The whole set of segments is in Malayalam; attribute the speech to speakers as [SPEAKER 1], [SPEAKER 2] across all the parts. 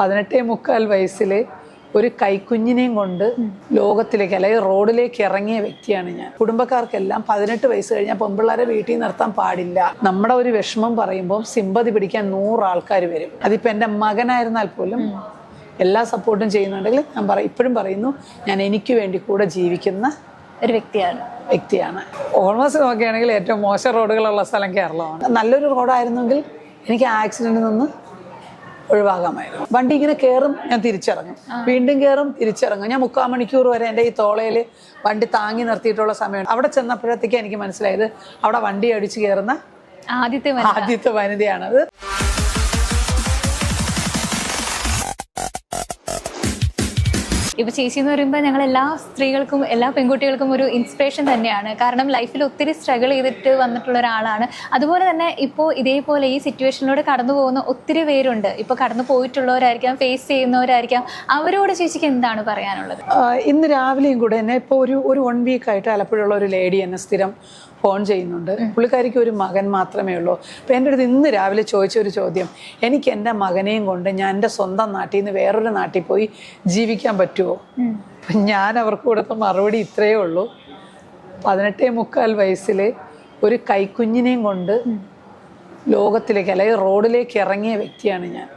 [SPEAKER 1] പതിനെട്ടേ മുക്കാൽ വയസ്സിൽ ഒരു കൈക്കുഞ്ഞിനെയും കൊണ്ട് ലോകത്തിലേക്ക് അല്ലെങ്കിൽ റോഡിലേക്ക് ഇറങ്ങിയ വ്യക്തിയാണ് ഞാൻ. കുടുംബക്കാർക്കെല്ലാം പതിനെട്ട് വയസ്സ് കഴിഞ്ഞാൽ പെൺപിള്ളേരെ വീട്ടിൽ നിർത്താൻ പാടില്ല. നമ്മുടെ ഒരു വിഷമം പറയുമ്പോൾ സിമ്പതി പിടിക്കാൻ നൂറ് ആൾക്കാർ വരും. അതിപ്പോൾ എന്റെ മകനായിരുന്നാൽ പോലും എല്ലാ സപ്പോർട്ടും ചെയ്യുന്നുണ്ടെങ്കിൽ ഞാൻ പറ ഇപ്പോഴും പറയുന്നു ഞാൻ എനിക്ക് വേണ്ടി കൂടെ ജീവിക്കുന്ന
[SPEAKER 2] ഒരു വ്യക്തിയാണ്.
[SPEAKER 1] വ്യക്തിയാണ്. ഓൾമോസ്റ്റ് നോക്കുകയാണെങ്കിൽ ഏറ്റവും മോശം റോഡുകളുള്ള സ്ഥലം കേരളമാണ്. നല്ലൊരു റോഡായിരുന്നെങ്കിൽ എനിക്ക് ആക്സിഡന്റിൽ നിന്ന് ഒഴിവാകാമായിരുന്നു. വണ്ടി ഇങ്ങനെ കയറും ഞാൻ തിരിച്ചിറങ്ങും. വീണ്ടും കയറും തിരിച്ചിറങ്ങും. ഞാൻ മുക്കാൽ മണിക്കൂർ വരെ എന്റെ ഈ തോളയിൽ വണ്ടി താങ്ങി നിർത്തിയിട്ടുള്ള സമയമാണ്. അവിടെ ചെന്നപ്പോഴത്തേക്ക് എനിക്ക് മനസ്സിലായത് അവിടെ വണ്ടി അടിച്ച് കയറുന്ന
[SPEAKER 2] ആദ്യത്തെ.
[SPEAKER 1] ആദ്യത്തെ വനിതയാണത്
[SPEAKER 2] ഇപ്പൊ ചേച്ചി എന്ന് പറയുമ്പോൾ ഞങ്ങൾ എല്ലാ സ്ത്രീകൾക്കും എല്ലാ പെൺകുട്ടികൾക്കും ഒരു ഇൻസ്പിറേഷൻ തന്നെയാണ്. കാരണം ലൈഫിൽ ഒത്തിരി സ്ട്രഗിൾ ചെയ്തിട്ട് വന്നിട്ടുള്ള ഒരാളാണ്. അതുപോലെ തന്നെ ഇപ്പോൾ ഇതേപോലെ ഈ സിറ്റുവേഷനിലൂടെ കടന്നു പോകുന്ന ഒത്തിരി പേരുണ്ട്. ഇപ്പോൾ കടന്നു പോയിട്ടുള്ളവരായിരിക്കാം ഫേസ് ചെയ്യുന്നവരായിരിക്കാം. അവരോട് ചേച്ചിക്ക് എന്താണ് പറയാനുള്ളത്?
[SPEAKER 1] ഇന്ന് രാവിലെയും കൂടെ തന്നെ ഇപ്പോൾ ഒരു ഒരു വൺ വീക്കായിട്ട് ആലപ്പുഴയുള്ള ഒരു ലേഡി എന്നെ സ്ഥിരം ഫോൺ ചെയ്യുന്നുണ്ട്. പുള്ളിക്കാരിക്ക് ഒരു മകൻ മാത്രമേ ഉള്ളൂ. അപ്പോൾ എന്റെ അടുത്ത് ഇന്ന് രാവിലെ ചോദിച്ച ഒരു ചോദ്യം. എനിക്ക് എന്റെ മകനെയും കൊണ്ട് ഞാൻ എന്റെ സ്വന്തം നാട്ടിൽ നിന്ന് വേറൊരു നാട്ടിൽ പോയി ജീവിക്കാൻ പറ്റുമോ അപ്പം ഞാൻ അവർക്ക് കൊടുത്ത മറുപടി ഇത്രയേ ഉള്ളൂ. പതിനെട്ടേ മുക്കാൽ വയസ്സിൽ ഒരു കൈക്കുഞ്ഞിനെയും കൊണ്ട് ലോകത്തിലേക്ക് അല്ലെങ്കിൽ റോഡിലേക്ക് ഇറങ്ങിയ വ്യക്തിയാണ് ഞാൻ.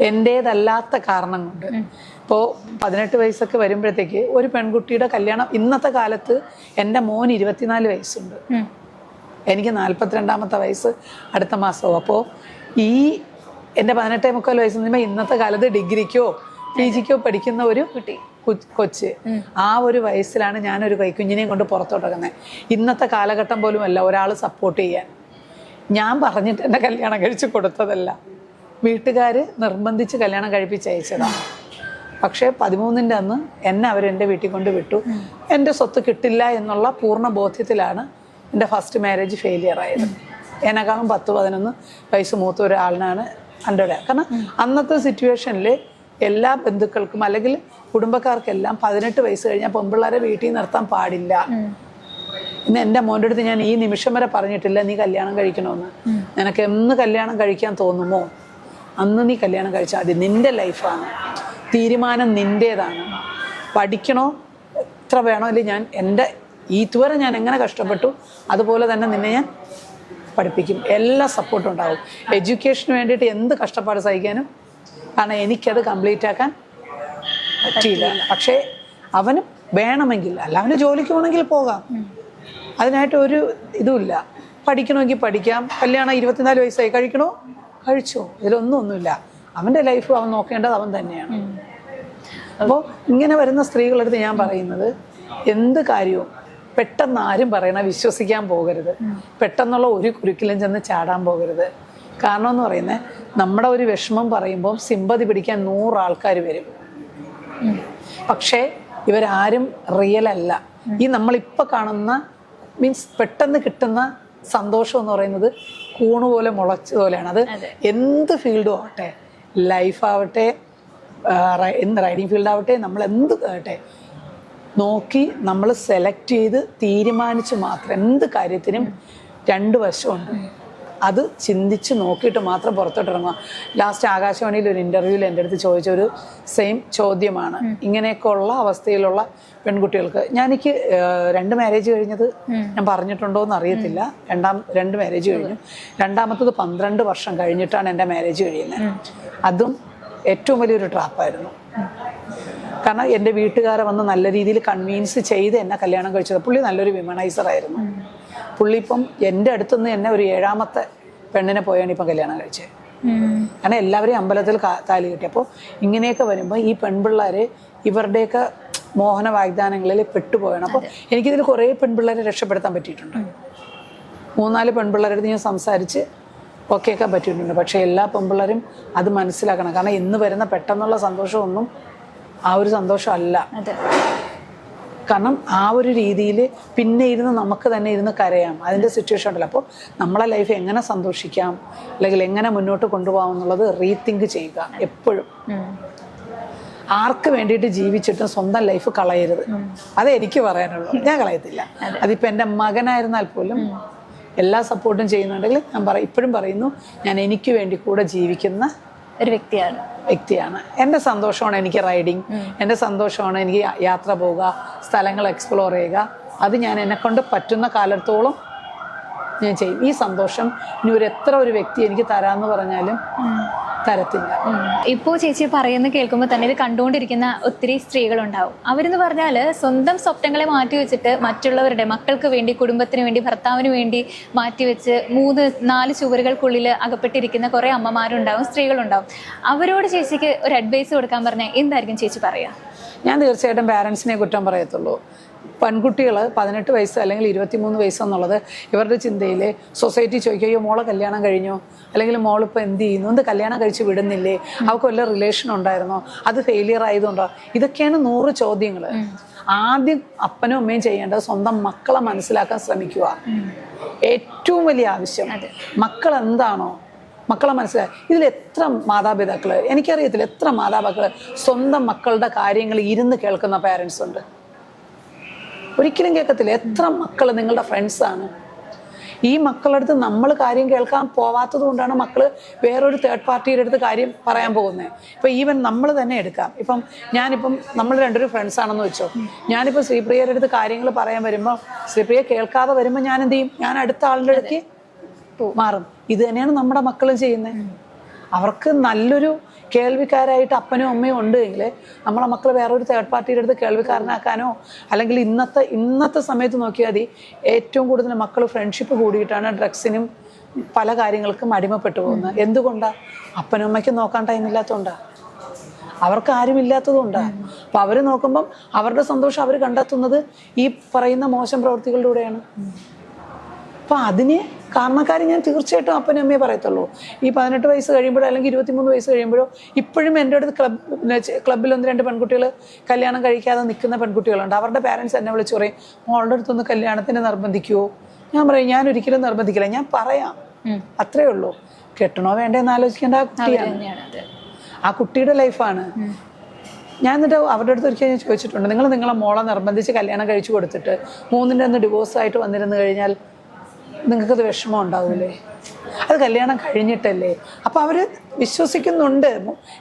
[SPEAKER 1] എന്റേതല്ലാത്ത കാരണം കൊണ്ട് ഇപ്പോൾ പതിനെട്ട് വയസ്സൊക്കെ വരുമ്പോഴത്തേക്ക് ഒരു പെൺകുട്ടിയുടെ കല്യാണം ഇന്നത്തെ കാലത്ത് എന്റെ മോൻ ഇരുപത്തിനാല് വയസ്സുണ്ട്. എനിക്ക് നാൽപ്പത്തിരണ്ടാമത്തെ വയസ്സ് അടുത്ത മാസവും. അപ്പോൾ ഈ എന്റെ പതിനെട്ടേ മുക്കാൽ വയസ്സ് ഇന്നത്തെ കാലത്ത് ഡിഗ്രിക്കോ പി ജിക്കോ പഠിക്കുന്ന ഒരു കുട്ടി കൊച്ച്. ആ ഒരു വയസ്സിലാണ് ഞാനൊരു കൈക്കുഞ്ഞിനെയും കൊണ്ട് പുറത്തോട്ടിറങ്ങുന്നത് ഇന്നത്തെ കാലഘട്ടം പോലും അല്ല ഒരാൾ സപ്പോർട്ട് ചെയ്യാൻ. ഞാൻ പറഞ്ഞിട്ട് എന്റെ കല്യാണം കഴിച്ച് കൊടുത്തതല്ല. വീട്ടുകാർ നിർബന്ധിച്ച് കല്യാണം കഴിപ്പിച്ച് അയച്ചതാണ് പക്ഷേ പതിമൂന്നിന്റെ അന്ന് എന്നെ അവരെന്റെ വീട്ടിൽ കൊണ്ട് വിട്ടു. എന്റെ സ്വത്ത് കിട്ടില്ല എന്നുള്ള പൂർണ ബോധ്യത്തിലാണ് എന്റെ ഫസ്റ്റ് മാരേജ് ഫെയിലിയർ ആയത്. എന്നെക്കാളും പത്ത് പതിനൊന്ന് വയസ്സ് മൂത്ത ഒരാളിനാണ് കൂടെ കാരണം അന്നത്തെ സിറ്റുവേഷനിൽ എല്ലാ ബന്ധുക്കൾക്കും അല്ലെങ്കിൽ കുടുംബക്കാർക്കെല്ലാം പതിനെട്ട് വയസ്സ് കഴിഞ്ഞാൽ പെൺപിള്ളേരെ വീട്ടിൽ നിർത്താൻ പാടില്ല. ഇന്ന് എന്റെ മോന്റെ അടുത്ത് ഞാൻ ഈ നിമിഷം വരെ പറഞ്ഞിട്ടില്ല നീ കല്യാണം കഴിക്കണമെന്ന്. നിനക്ക് എന്ന് കല്യാണം കഴിക്കാൻ തോന്നുമോ? അന്ന് നീ കല്യാണം കഴിച്ചാൽ മതി നിന്റെ ലൈഫാണ്. തീരുമാനം നിന്റേതാണ് പഠിക്കണോ? എത്ര വേണോ? അല്ലെങ്കിൽ ഞാൻ എന്റെ ഇതുവരെ ഞാൻ എങ്ങനെ കഷ്ടപ്പെട്ടു? അതുപോലെ തന്നെ നിന്നെ ഞാൻ പഠിപ്പിക്കും. എല്ലാ സപ്പോർട്ടും ഉണ്ടാവും. എഡ്യൂക്കേഷന് വേണ്ടിയിട്ട് എന്ത് കഷ്ടപ്പാട് സഹിക്കാനും? കാരണം എനിക്കത് കംപ്ലീറ്റ് ആക്കാൻ പറ്റിയില്ല. പക്ഷേ അവന് വേണമെങ്കിൽ അല്ല അവന് ജോലിക്ക് പോകണമെങ്കിൽ പോകാം. അതിനായിട്ട് ഒരു ഇതുമില്ല. പഠിക്കണമെങ്കിൽ പഠിക്കാം. കല്യാണം ഇരുപത്തിനാല് വയസ്സായി. കഴിക്കണോ? കഴിച്ചോ. ഇതിലൊന്നും ഒന്നുമില്ല അവന്റെ ലൈഫ് അവൻ നോക്കേണ്ടത് അവൻ തന്നെയാണ്. അപ്പോൾ ഇങ്ങനെ വരുന്ന സ്ത്രീകളടുത്ത് ഞാൻ പറയുന്നത് എന്ത് കാര്യവും പെട്ടെന്ന് ആരും പറയണ വിശ്വസിക്കാൻ പോകരുത്. പെട്ടെന്നുള്ള ഒരു കുരുക്കിലും ചെന്ന് ചാടാൻ പോകരുത്. കാരണം എന്ന് പറയുന്നത് നമ്മുടെ ഒരു വിഷമം പറയുമ്പോൾ സിമ്പതി പിടിക്കാൻ നൂറ് ആൾക്കാർ വരും. പക്ഷേ ഇവരാരും റിയൽ അല്ല. ഈ നമ്മളിപ്പോൾ കാണുന്ന മീൻസ് പെട്ടെന്ന് കിട്ടുന്ന സന്തോഷം എന്ന് പറയുന്നത് കൂണ് പോലെ മുളച്ച പോലെയാണ്. അത് എന്ത് ഫീൽഡും ആവട്ടെ ലൈഫ് ആവട്ടെ എന്ത് റൈഡിങ് ഫീൽഡ് ആവട്ടെ നമ്മൾ എന്ത് ആവട്ടെ നോക്കി നമ്മൾ സെലക്ട് ചെയ്ത് തീരുമാനിച്ച് മാത്രം എന്ത് കാര്യത്തിനും രണ്ട് വശമുണ്ട്. അത് ചിന്തിച്ച് നോക്കിയിട്ട് മാത്രം പുറത്തോട്ട് ഇറങ്ങുക ലാസ്റ്റ് ആകാശവാണിയിൽ ഒരു ഇന്റർവ്യൂവിൽ എന്റെ അടുത്ത് ചോദിച്ച ഒരു സെയിം ചോദ്യമാണ്. ഇങ്ങനെയൊക്കെ ഉള്ള അവസ്ഥയിലുള്ള പെൺകുട്ടികൾക്ക് ഞാൻ എനിക്ക് രണ്ട് മാരേജ് കഴിഞ്ഞത് ഞാൻ പറഞ്ഞിട്ടുണ്ടോ എന്ന് അറിയത്തില്ല രണ്ടാം രണ്ട് മാരേജ് കഴിഞ്ഞു. രണ്ടാമത്തത് പന്ത്രണ്ട് വർഷം കഴിഞ്ഞിട്ടാണ് എന്റെ മാരേജ് കഴിയുന്നത്. അതും ഏറ്റവും വലിയൊരു ട്രാപ്പായിരുന്നു കാരണം എന്റെ വീട്ടുകാരെ വന്ന് നല്ല രീതിയിൽ കൺവീൻസ് ചെയ്ത് എന്നെ കല്യാണം കഴിച്ചത്. പുള്ളി നല്ലൊരു വിമണൈസർ ആയിരുന്നു. പുള്ളി ഇപ്പം എന്റെ അടുത്തുനിന്ന് എന്നെ ഒരു ഏഴാമത്തെ പെണ്ണിനെ പോയാണ് ഇപ്പം കല്യാണം കഴിച്ചത്. കാരണം എല്ലാവരെയും അമ്പലത്തിൽ താലി കിട്ടി. അപ്പോൾ ഇങ്ങനെയൊക്കെ വരുമ്പോൾ ഈ പെൺപിള്ളേർ ഇവരുടെയൊക്കെ മോഹന വാഗ്ദാനങ്ങളിൽ പെട്ടുപോയാണ്. അപ്പോൾ എനിക്കിതിൽ കുറേ പെൺപിള്ളേരെ രക്ഷപ്പെടുത്താൻ പറ്റിയിട്ടുണ്ട്. മൂന്നാൽ പെൺപിള്ളേരുടെ ഞാൻ സംസാരിച്ച് ഒക്കെയൊക്കെ പറ്റിയിട്ടുണ്ട്. പക്ഷേ എല്ലാ പെൺപിള്ളേരും അത് മനസ്സിലാക്കണം. കാരണം ഇന്ന് വരുന്ന പെട്ടെന്നുള്ള സന്തോഷമൊന്നും ആ ഒരു സന്തോഷമല്ല കാരണം ആ ഒരു രീതിയിൽ പിന്നെ ഇരുന്ന് നമുക്ക് തന്നെ ഇരുന്ന് കരയാം. അതിന്റെ സിറ്റുവേഷൻ ഉണ്ടല്ലോ. അപ്പോൾ നമ്മളെ ലൈഫ് എങ്ങനെ സന്തോഷിക്കാം? അല്ലെങ്കിൽ എങ്ങനെ മുന്നോട്ട് കൊണ്ടുപോകാം എന്നുള്ളത് റീതിങ്ക് ചെയ്യുക എപ്പോഴും. ആർക്ക് വേണ്ടിയിട്ട് ജീവിച്ചിട്ടും സ്വന്തം ലൈഫ് കളയരുത്. അത് എനിക്ക് പറയാനുള്ളൂ. ഞാൻ കളയത്തില്ല. അതിപ്പോൾ എന്റെ മകനായിരുന്നാൽ പോലും എല്ലാ സപ്പോർട്ടും ചെയ്യുന്നുണ്ടെങ്കിൽ ഞാൻ പറ ഇപ്പോഴും പറയുന്നു ഞാൻ എനിക്ക് വേണ്ടി കൂടെ ജീവിക്കുന്ന
[SPEAKER 2] ഒരു വ്യക്തിയാണ്.
[SPEAKER 1] വ്യക്തിയാണ്. എന്റെ സന്തോഷമാണ് എനിക്ക് റൈഡിങ് എന്റെ സന്തോഷമാണ് എനിക്ക് യാത്ര പോവുക സ്ഥലങ്ങൾ എക്സ്പ്ലോർ ചെയ്യുക. അത് ഞാൻ എന്നെ കൊണ്ട് പറ്റുന്ന കാലത്തോളം ഞാൻ ചെയ്യും. ഈ സന്തോഷം ഇനി ഒരു എത്ര ഒരു വ്യക്തി എനിക്ക് തരാമെന്ന് പറഞ്ഞാലും തരത്തില്ല.
[SPEAKER 2] ഇപ്പോൾ ചേച്ചി പറയുന്നത് കേൾക്കുമ്പോൾ തന്നെ ഇത് കണ്ടുകൊണ്ടിരിക്കുന്ന ഒത്തിരി സ്ത്രീകളുണ്ടാവും. അവരെന്ന് പറഞ്ഞാൽ സ്വന്തം സ്വപ്നങ്ങളെ മാറ്റി വെച്ചിട്ട് മറ്റുള്ളവരുടെ മക്കൾക്ക് വേണ്ടി കുടുംബത്തിന് വേണ്ടി ഭർത്താവിന് വേണ്ടി മാറ്റി വെച്ച് മൂന്ന് നാല് ചുവരുകൾക്കുള്ളിൽ അകപ്പെട്ടിരിക്കുന്ന കുറേ അമ്മമാരുണ്ടാവും സ്ത്രീകളുണ്ടാവും. അവരോട് ചേച്ചിക്ക് ഒരു അഡ്വൈസ് കൊടുക്കാൻ പറഞ്ഞാൽ എന്തായിരിക്കും ചേച്ചി പറയുക
[SPEAKER 1] ഞാൻ തീർച്ചയായിട്ടും പാരൻസിനെ കുറ്റം പറയത്തുള്ളൂ. പെൺകുട്ടികൾ പതിനെട്ട് വയസ്സ് അല്ലെങ്കിൽ ഇരുപത്തിമൂന്ന് വയസ്സ് എന്നുള്ളത് ഇവരുടെ ചിന്തയിൽ സൊസൈറ്റി ചോദിക്കുകയോ മോളെ കല്യാണം കഴിഞ്ഞോ? അല്ലെങ്കിൽ മോളിപ്പോൾ എന്ത് ചെയ്യുന്നു? എന്ത് കല്യാണം കഴിച്ച് വിടുന്നില്ലേ? അവൾക്ക് വല്ല റിലേഷൻ ഉണ്ടായിരുന്നോ? അത് ഫെയിലിയർ ആയതുകൊണ്ടോ? ഇതൊക്കെയാണ് നൂറ് ചോദ്യങ്ങൾ ആദ്യം അപ്പനും അമ്മയും ചെയ്യേണ്ടത് സ്വന്തം മക്കളെ മനസ്സിലാക്കാൻ ശ്രമിക്കുക. ഏറ്റവും വലിയ ആവശ്യം മക്കൾ എന്താണോ മക്കളെ മനസ്സിലായി ഇതിൽ എത്ര മാതാപിതാക്കൾ എനിക്കറിയത്തില്ല എത്ര മാതാപിതാക്കൾ സ്വന്തം മക്കളുടെ കാര്യങ്ങൾ ഇരുന്ന് കേൾക്കുന്ന പാരൻസ് ഉണ്ട്. ഒരിക്കലും കേൾക്കത്തില്ല. എത്ര മക്കൾ നിങ്ങളുടെ ഫ്രണ്ട്സാണ് ഈ മക്കളുടെ അടുത്ത് നമ്മൾ കാര്യം കേൾക്കാൻ പോവാത്തത് കൊണ്ടാണ് മക്കൾ വേറൊരു തേർഡ് പാർട്ടിയുടെ അടുത്ത് കാര്യം പറയാൻ പോകുന്നത് ഇപ്പം ഈവൻ നമ്മൾ തന്നെ എടുക്കാം. ഇപ്പം ഞാനിപ്പം നമ്മൾ രണ്ടൊരു ഫ്രണ്ട്സ് ആണെന്ന് വെച്ചോ. ഞാനിപ്പോൾ ശ്രീപ്രിയയുടെ അടുത്ത് കാര്യങ്ങൾ പറയാൻ വരുമ്പോൾ ശ്രീപ്രിയ കേൾക്കാതെ വരുമ്പോൾ ഞാൻ എന്ത് ചെയ്യും? ഞാൻ അടുത്ത ആളുടെ അടുത്ത് മാറും. ഇത് തന്നെയാണ് നമ്മുടെ മക്കളും ചെയ്യുന്നത് അവർക്ക് നല്ലൊരു കേൾവിക്കാരായിട്ട് അപ്പനും അമ്മയും ഉണ്ട് എങ്കിൽ നമ്മളെ മക്കൾ വേറൊരു തേർഡ് പാർട്ടിയുടെ അടുത്ത് കേൾവിക്കാരനാക്കാനോ അല്ലെങ്കിൽ ഇന്നത്തെ ഇന്നത്തെ സമയത്ത് നോക്കിയാൽ മതി. ഏറ്റവും കൂടുതൽ മക്കൾ ഫ്രണ്ട്ഷിപ്പ് കൂടിയിട്ടാണ് ഡ്രഗ്സിനും പല കാര്യങ്ങൾക്കും അടിമപ്പെട്ടു പോകുന്നത് എന്തുകൊണ്ടാണ് അപ്പനും അമ്മയ്ക്കും നോക്കാൻ ടൈമില്ലാത്തതുകൊണ്ടാണ് അവർക്ക് ആരും ഇല്ലാത്തതുകൊണ്ടാണ് അപ്പം അവർ നോക്കുമ്പം അവരുടെ സന്തോഷം അവർ കണ്ടെത്തുന്നത് ഈ പറയുന്ന മോശം പ്രവൃത്തികളിലൂടെയാണ് അപ്പം അതിന് കാരണക്കാർ ഞാൻ തീർച്ചയായിട്ടും അപ്പനും അമ്മയെ പറയത്തുള്ളൂ. ഈ പതിനെട്ട് വയസ്സ് കഴിയുമ്പോഴോ അല്ലെങ്കിൽ ഇരുപത്തിമൂന്ന് വയസ്സ് കഴിയുമ്പോഴോ ഇപ്പോഴും എന്റെ അടുത്ത് ക്ലബ് ക്ലബ്ബിൽ ഒന്ന് രണ്ട് പെൺകുട്ടികൾ കല്യാണം കഴിക്കാതെ നിൽക്കുന്ന പെൺകുട്ടികളുണ്ട്. അവരുടെ പാരൻസ് എന്നെ വിളിച്ച് പറയും മോളുടെ അടുത്തൊന്ന് കല്യാണത്തിന് നിർബന്ധിക്കുമോ ഞാൻ പറയും ഞാൻ ഒരിക്കലും നിർബന്ധിക്കില്ല. ഞാൻ പറയാം. അത്രേ ഉള്ളൂ. കെട്ടണോ വേണ്ടെന്ന് ആലോചിക്കേണ്ട ആ കുട്ടിയാണ്. ആ കുട്ടിയുടെ ലൈഫാണ്. ഞാൻ എന്നിട്ട് അവരുടെ അടുത്ത് ഒരിക്കൽ ഞാൻ ചോദിച്ചിട്ടുണ്ട് നിങ്ങൾ നിങ്ങളെ മോളെ നിർബന്ധിച്ച് കല്യാണം കഴിച്ചു കൊടുത്തിട്ട് മൂന്നിന്റെ ഒന്ന് ഡിവോഴ്സായിട്ട് വന്നിരുന്നു കഴിഞ്ഞാൽ നിങ്ങൾക്കത് വിഷമം ഉണ്ടാവില്ലേ അത് കല്യാണം കഴിഞ്ഞിട്ടല്ലേ? അപ്പം അവർ വിശ്വസിക്കുന്നുണ്ട്.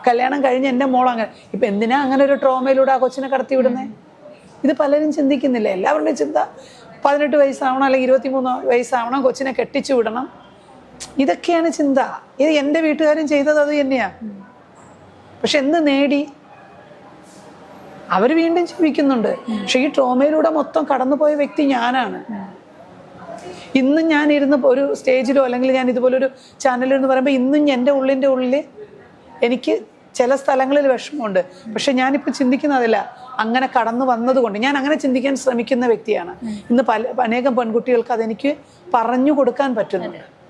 [SPEAKER 1] കല്യാണം കഴിഞ്ഞ് എന്റെ മോൾ അങ്ങനെ ഇപ്പം എന്തിനാ അങ്ങനെ ഒരു ട്രോമയിലൂടെ ആ കൊച്ചിനെ കടത്തി വിടുന്നത് ഇത് പലരും ചിന്തിക്കുന്നില്ല. എല്ലാവരുടെയും ചിന്ത പതിനെട്ട് വയസ്സാവണം അല്ലെങ്കിൽ ഇരുപത്തിമൂന്ന് വയസ്സാവണം കൊച്ചിനെ കെട്ടിച്ചു വിടണം. ഇതൊക്കെയാണ് ചിന്ത. ഇത് എന്റെ വീട്ടുകാരും ചെയ്തത് അത് തന്നെയാണ് പക്ഷെ എന്ത് നേടി? അവർ വീണ്ടും ജീവിക്കുന്നുണ്ട്. പക്ഷെ ഈ ട്രോമയിലൂടെ മൊത്തം കടന്നുപോയ വ്യക്തി ഞാനാണ്. ഇന്നും ഞാൻ ഇരുന്ന് ഒരു സ്റ്റേജിലോ അല്ലെങ്കിൽ ഞാൻ ഇതുപോലൊരു ചാനലിൽ എന്ന് പറയുമ്പോൾ ഇന്നും എന്റെ ഉള്ളിന്റെ ഉള്ളിൽ എനിക്ക് ചില സ്ഥലങ്ങളിൽ വിഷമമുണ്ട്. പക്ഷെ ഞാനിപ്പോൾ ചിന്തിക്കുന്നതല്ല. അങ്ങനെ കടന്നു വന്നതുകൊണ്ട് ഞാൻ അങ്ങനെ ചിന്തിക്കാൻ ശ്രമിക്കുന്ന വ്യക്തിയാണ്. ഇന്ന് പല അനേകം പെൺകുട്ടികൾക്ക് അതെനിക്ക് പറഞ്ഞു കൊടുക്കാൻ പറ്റുന്നുണ്ട്.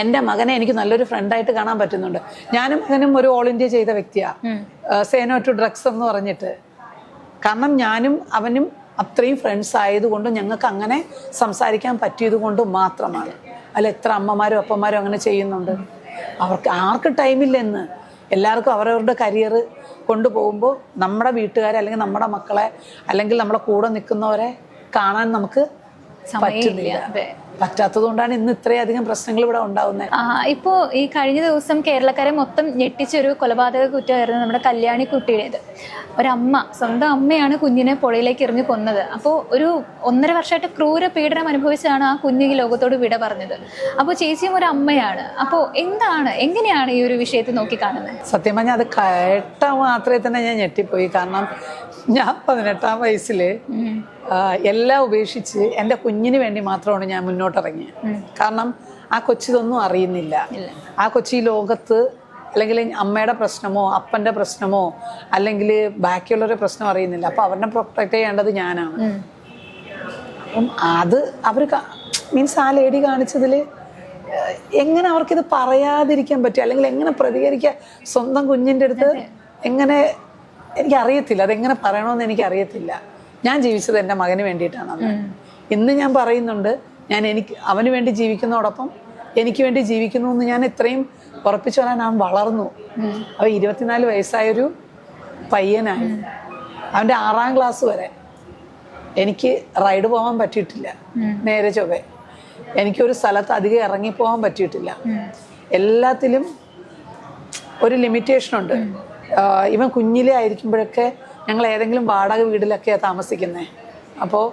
[SPEAKER 1] എന്റെ മകനെ എനിക്ക് നല്ലൊരു ഫ്രണ്ടായിട്ട് കാണാൻ പറ്റുന്നുണ്ട്. ഞാനും മകനും ഒരു ഓൾ ഇന്ത്യ ചെയ്ത വ്യക്തിയാണ് സേനോ ടു ഡ്രഗ്സ് എന്ന് പറഞ്ഞിട്ട്. കാരണം ഞാനും അവനും അത്രയും ഫ്രണ്ട്സ് ആയതുകൊണ്ട് ഞങ്ങൾക്ക് അങ്ങനെ സംസാരിക്കാൻ പറ്റിയത് കൊണ്ട് മാത്രമാണ്. അല്ല എത്ര അമ്മമാരും അപ്പന്മാരും അങ്ങനെ ചെയ്യുന്നുണ്ട്. അവർക്ക് ആർക്ക് ടൈമില്ലെന്ന് എല്ലാവർക്കും അവരവരുടെ കരിയർ കൊണ്ടുപോകുമ്പോൾ നമ്മുടെ വീട്ടുകാരെ അല്ലെങ്കിൽ നമ്മുടെ മക്കളെ അല്ലെങ്കിൽ നമ്മളെ കൂടെ നിൽക്കുന്നവരെ കാണാൻ നമുക്ക് പറ്റുന്നില്ല. പറ്റാത്തത് കൊണ്ടാണ് ഇന്ന് ഇത്രയധികം പ്രശ്നങ്ങൾ ഇവിടെ ഉണ്ടാവുന്നത്.
[SPEAKER 2] ആ, ഇപ്പോ ഈ കഴിഞ്ഞ ദിവസം കേരളക്കാരെ മൊത്തം ഞെട്ടിച്ചൊരു കൊലപാതക കുറ്റമായിരുന്നു നമ്മുടെ കല്യാണി കുട്ടിയുടേത് ഒരമ്മ സ്വന്തം അമ്മയാണ് കുഞ്ഞിനെ പുഴയിലേക്ക് എറിഞ്ഞു കൊന്നത്. അപ്പോൾ ഒരു ഒന്നര വർഷമായിട്ട് ക്രൂര പീഡനം അനുഭവിച്ചാണ് ആ കുഞ്ഞ് ഈ ലോകത്തോട് വിട പറഞ്ഞത്. അപ്പോൾ ചേച്ചിയും ഒരു അമ്മയാണ്. അപ്പോൾ എന്താണ് എങ്ങനെയാണ് ഈ ഒരു വിഷയത്തെ നോക്കിക്കാണുന്നത്?
[SPEAKER 1] സത്യം പറഞ്ഞാൽ അത് കേട്ട മാത്രമേ തന്നെ ഞാൻ ഞെട്ടിപ്പോയി. കാരണം ഞാൻ പതിനെട്ടാം വയസ്സിൽ എല്ലാം ഉപേക്ഷിച്ച് എന്റെ കുഞ്ഞിന് വേണ്ടി മാത്രമാണ് ഞാൻ മുന്നോട്ടിറങ്ങിയത് കാരണം ആ കൊച്ചിതൊന്നും അറിയുന്നില്ല. ആ കൊച്ചി ലോകത്ത് അല്ലെങ്കിൽ അമ്മയുടെ പ്രശ്നമോ അപ്പന്റെ പ്രശ്നമോ അല്ലെങ്കിൽ ബാക്കിയുള്ളവരുടെ പ്രശ്നം അറിയുന്നില്ല. അപ്പോൾ അവരുടെ പ്രൊട്ടക്റ്റ് ചെയ്യേണ്ടത് ഞാനാണ്. അപ്പം അത് അവർ മീൻസ് ആ ലേഡി കാണിച്ചതിൽ എങ്ങനെ അവർക്കിത് പറയാതിരിക്കാൻ പറ്റും? അല്ലെങ്കിൽ എങ്ങനെ പ്രതികരിക്കുക സ്വന്തം കുഞ്ഞിന്റെ അടുത്ത് എങ്ങനെ എനിക്കറിയത്തില്ല. അതെങ്ങനെ പറയണമെന്ന് എനിക്ക് അറിയത്തില്ല ഞാൻ ജീവിച്ചത് എന്റെ മകന് വേണ്ടിയിട്ടാണ് ഇന്ന് ഞാൻ പറയുന്നുണ്ട്. ഞാൻ എനിക്ക് അവന് വേണ്ടി ജീവിക്കുന്നതോടൊപ്പം എനിക്ക് വേണ്ടി ജീവിക്കുന്നു എന്ന് ഞാൻ ഇത്രയും ഉറപ്പിച്ചു പറയാൻ അവൻ വളർന്നു. അവൻ ഇരുപത്തിനാല് വയസ്സായൊരു പയ്യനായി. അവന്റെ ആറാം ക്ലാസ് വരെ എനിക്ക് റൈഡ് പോകാൻ പറ്റിയിട്ടില്ല. നേരെ ചൊവ്വെ. എനിക്കൊരു സ്ഥലത്ത് അധികം ഇറങ്ങിപ്പോകാൻ പറ്റിയിട്ടില്ല. എല്ലാത്തിലും ഒരു ലിമിറ്റേഷൻ ഉണ്ട്. ഇവൻ കുഞ്ഞിലെ ആയിരിക്കുമ്പോഴൊക്കെ ഞങ്ങൾ ഏതെങ്കിലും വാടക വീട്ടിലൊക്കെയാണ് താമസിക്കുന്നത് അപ്പോൾ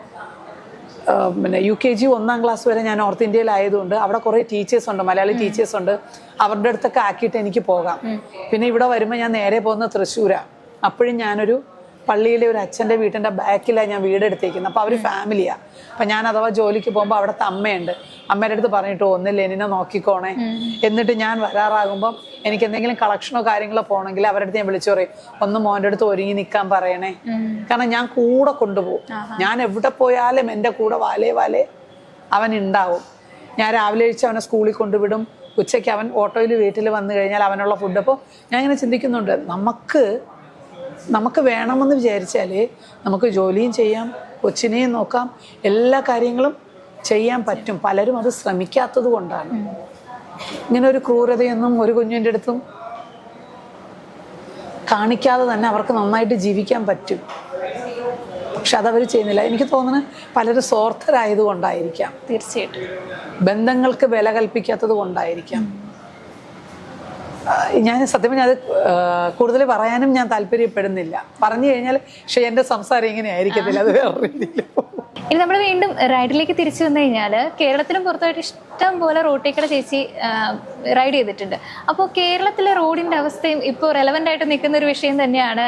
[SPEAKER 1] പിന്നെ യു കെ ജി ഒന്നാം ക്ലാസ് വരെ ഞാൻ നോർത്ത് ഇന്ത്യയിലായതുകൊണ്ട് അവിടെ കുറേ ടീച്ചേഴ്സ് ഉണ്ട് മലയാളി ടീച്ചേഴ്സ് ഉണ്ട്. അവരുടെ അടുത്തൊക്കെ ആക്കിയിട്ട് എനിക്ക് പോകാം. പിന്നെ ഇവിടെ വരുമ്പോൾ ഞാൻ നേരെ പോകുന്ന തൃശ്ശൂരാണ് അപ്പോഴും ഞാനൊരു പള്ളിയിലെ ഒരു അച്ഛന്റെ വീട്ടിന്റെ ബാക്കിലാണ് ഞാൻ വീടെടുത്തേക്കുന്നത് അപ്പോൾ അവർ ഫാമിലിയാണ് അപ്പം ഞാൻ അഥവാ ജോലിക്ക് പോകുമ്പോൾ അവിടുത്തെ അമ്മയുണ്ട്. അമ്മയുടെ അടുത്ത് പറഞ്ഞിട്ട് ഒന്ന് ലെനിനെ നോക്കിക്കോണേ. എന്നിട്ട് ഞാൻ വരാറാകുമ്പം എനിക്ക് എന്തെങ്കിലും കളക്ഷനോ കാര്യങ്ങളോ പോകണമെങ്കിൽ അവരുടെ അടുത്ത് ഞാൻ വിളിച്ചു പറയും ഒന്ന് മോന്റെ അടുത്ത് ഒരുങ്ങി നിൽക്കാൻ പറയണേ. കാരണം ഞാൻ കൂടെ കൊണ്ടുപോകും. ഞാൻ എവിടെ പോയാലും എന്റെ കൂടെ വാലേ വാലേ അവൻ ഉണ്ടാവും ഞാൻ രാവിലെ കഴിച്ച് അവനെ സ്കൂളിൽ കൊണ്ടുവിടും. ഉച്ചയ്ക്ക് അവൻ ഓട്ടോയിൽ വീട്ടിൽ വന്നു കഴിഞ്ഞാൽ അവനുള്ള ഫുഡ് അപ്പോൾ ഞാൻ ഇങ്ങനെ ചിന്തിക്കുന്നുണ്ട് നമുക്ക് നമുക്ക് വേണമെന്ന് വിചാരിച്ചാൽ നമുക്ക് ജോലിയും ചെയ്യാം കൊച്ചിനെയും നോക്കാം എല്ലാ കാര്യങ്ങളും ചെയ്യാൻ പറ്റും. പലരും അത് ശ്രമിക്കാത്തത് കൊണ്ടാണ്. ഇങ്ങനെ ഒരു ക്രൂരതയൊന്നും ഒരു കുഞ്ഞിന്റെ അടുത്തും കാണിക്കാതെ തന്നെ അവർക്ക് നന്നായിട്ട് ജീവിക്കാൻ പറ്റും. പക്ഷെ അതവർ ചെയ്യുന്നില്ല. എനിക്ക് തോന്നുന്നത് പലരും സ്വാർത്ഥരായത് കൊണ്ടായിരിക്കാം
[SPEAKER 2] തീർച്ചയായിട്ടും.
[SPEAKER 1] ബന്ധങ്ങൾക്ക് വില കൽപ്പിക്കാത്തത് കൊണ്ടായിരിക്കാം. ഞാൻ സത്യം പറഞ്ഞാൽ അത് കൂടുതൽ പറയാനും ഞാൻ താല്പര്യപ്പെടുന്നില്ല. പറഞ്ഞു കഴിഞ്ഞാൽ പക്ഷെ എന്റെ സംസാരം ഇങ്ങനെ ആയിരിക്കത്തില്ല അത് വേറെ രീതിയിൽ
[SPEAKER 2] ഇനി നമ്മൾ വീണ്ടും റൈഡിലേക്ക് തിരിച്ചു വന്നു കഴിഞ്ഞാൽ കേരളത്തിലും പുറത്തായിട്ട് ഇഷ്ടം പോലെ റോട്ടിക്കട ചേച്ചി റൈഡ് ചെയ്തിട്ടുണ്ട്. അപ്പോൾ കേരളത്തിലെ റോഡിന്റെ അവസ്ഥയും ഇപ്പോൾ റെലവെന്റ് ആയിട്ട് നിൽക്കുന്ന ഒരു വിഷയം തന്നെയാണ്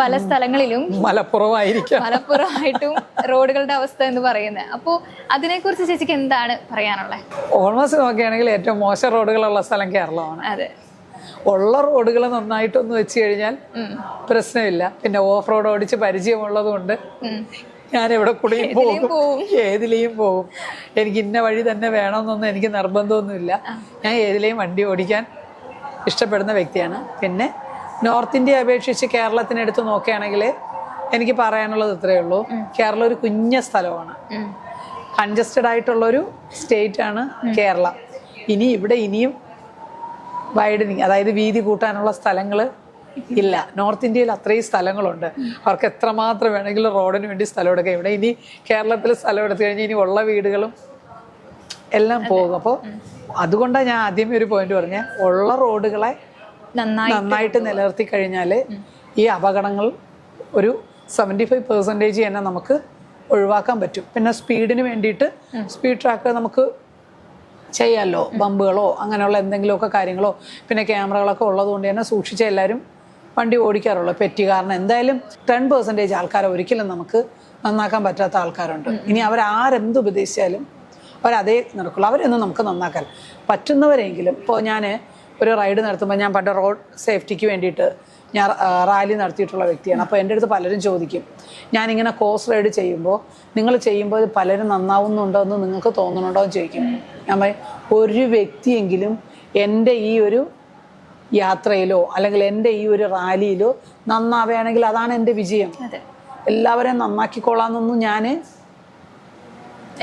[SPEAKER 2] പല സ്ഥലങ്ങളിലും
[SPEAKER 1] മലപ്പുറമായിരിക്കും.
[SPEAKER 2] മലപ്പുറമായിട്ടും റോഡുകളുടെ അവസ്ഥ എന്ന് പറയുന്നത്. അപ്പോൾ അതിനെക്കുറിച്ച് ചേച്ചിക്ക് എന്താണ് പറയാനുള്ളത്?
[SPEAKER 1] ഓൾമോസ്റ്റ് നോക്കുകയാണെങ്കിൽ ഏറ്റവും മോശം റോഡുകളുള്ള സ്ഥലം കേരളമാണ്.
[SPEAKER 2] അതെ.
[SPEAKER 1] ഉള്ള റോഡുകൾ നന്നായിട്ടൊന്ന് വെച്ച് കഴിഞ്ഞാൽ പ്രശ്നമില്ല. പിന്നെ ഓഫ് റോഡ് ഓടിച്ച് പരിചയമുള്ളതുകൊണ്ട് ഞാൻ എവിടെ കൂടെയും പോകും. ഏതിലെയും പോകും എനിക്ക് ഇന്ന വഴി തന്നെ വേണമെന്നൊന്നും എനിക്ക് നിർബന്ധമൊന്നുമില്ല. ഞാൻ ഏതിലെയും വണ്ടി ഓടിക്കാൻ ഇഷ്ടപ്പെടുന്ന വ്യക്തിയാണ്. പിന്നെ നോർത്ത് ഇന്ത്യ അപേക്ഷിച്ച് കേരളത്തിനെടുത്ത് നോക്കുകയാണെങ്കിൽ എനിക്ക് പറയാനുള്ളത് ഇത്രയേ ഉള്ളൂ. കേരളം ഒരു കുഞ്ഞ സ്ഥലമാണ്. കൺജസ്റ്റഡ് ആയിട്ടുള്ളൊരു സ്റ്റേറ്റ് ആണ് കേരളം. ഇനി ഇവിടെ ഇനിയും വൈഡനിങ് അതായത് വീതി കൂട്ടാനുള്ള സ്ഥലങ്ങൾ ഇല്ല. നോർത്ത് ഇന്ത്യയിൽ അത്രയും സ്ഥലങ്ങളുണ്ട്. അവർക്ക് എത്രമാത്രം വേണമെങ്കിലും റോഡിന് വേണ്ടി സ്ഥലം എടുക്കാം. ഇവിടെ ഇനി കേരളത്തിൽ സ്ഥലം എടുത്തു കഴിഞ്ഞാൽ ഇനി ഉള്ള വീടുകളും എല്ലാം പോകും. അപ്പോൾ അതുകൊണ്ടാണ് ഞാൻ ആദ്യമേ ഒരു പോയിന്റ് പറഞ്ഞ. ഉള്ള റോഡുകളെ
[SPEAKER 2] നന്നായി
[SPEAKER 1] നന്നായിട്ട് നിലനിർത്തി കഴിഞ്ഞാൽ ഈ അപകടങ്ങൾ ഒരു സെവന്റി ഫൈവ് പെർസെന്റേജ് തന്നെ നമുക്ക് ഒഴിവാക്കാൻ പറ്റും. പിന്നെ സ്പീഡിന് വേണ്ടിയിട്ട് സ്പീഡ് ട്രാക്ക് നമുക്ക് ചെയ്യാമല്ലോ ബമ്പുകളോ അങ്ങനെയുള്ള എന്തെങ്കിലുമൊക്കെ കാര്യങ്ങളോ പിന്നെ ക്യാമറകളൊക്കെ ഉള്ളതുകൊണ്ട് തന്നെ സൂക്ഷിച്ച് എല്ലാവരും വണ്ടി ഓടിക്കാറുള്ളൂ. പെറ്റി കാരണം എന്തായാലും ടെൻ പെർസെന്റേജ് ആൾക്കാരെ ഒരിക്കലും നമുക്ക് നന്നാക്കാൻ പറ്റാത്ത ആൾക്കാരുണ്ട്. ഇനി അവരാരെന്ത് ഉപദേശിച്ചാലും അവരതേ നടക്കുള്ളൂ. അവരൊന്നും നമുക്ക് നന്നാക്കാൻ പറ്റുന്നവരെങ്കിലും ഇപ്പോൾ ഞാൻ ഒരു റൈഡ് നടത്തുമ്പോൾ ഞാൻ പണ്ട് റോഡ് സേഫ്റ്റിക്ക് വേണ്ടിയിട്ട് ഞാൻ റാലി നടത്തിയിട്ടുള്ള വ്യക്തിയാണ്. അപ്പോൾ എന്റെ അടുത്ത് പലരും ചോദിക്കും. ഞാനിങ്ങനെ കോസ് റൈഡ് ചെയ്യുമ്പോൾ നിങ്ങൾ ചെയ്യുമ്പോൾ പലരും നന്നാവുന്നുണ്ടോ എന്ന് നിങ്ങൾക്ക് തോന്നുന്നുണ്ടോ എന്ന് ചോദിക്കും. ഞാൻ പറയും ഒരു വ്യക്തിയെങ്കിലും എന്റെ ഈ ഒരു യാത്രയിലോ അല്ലെങ്കിൽ എന്റെ ഈ ഒരു റാലിയിലോ നന്നാവുകയാണെങ്കിൽ അതാണ് എന്റെ വിജയം. എല്ലാവരെയും നന്നാക്കിക്കൊള്ളാമെന്നൊന്നും ഞാൻ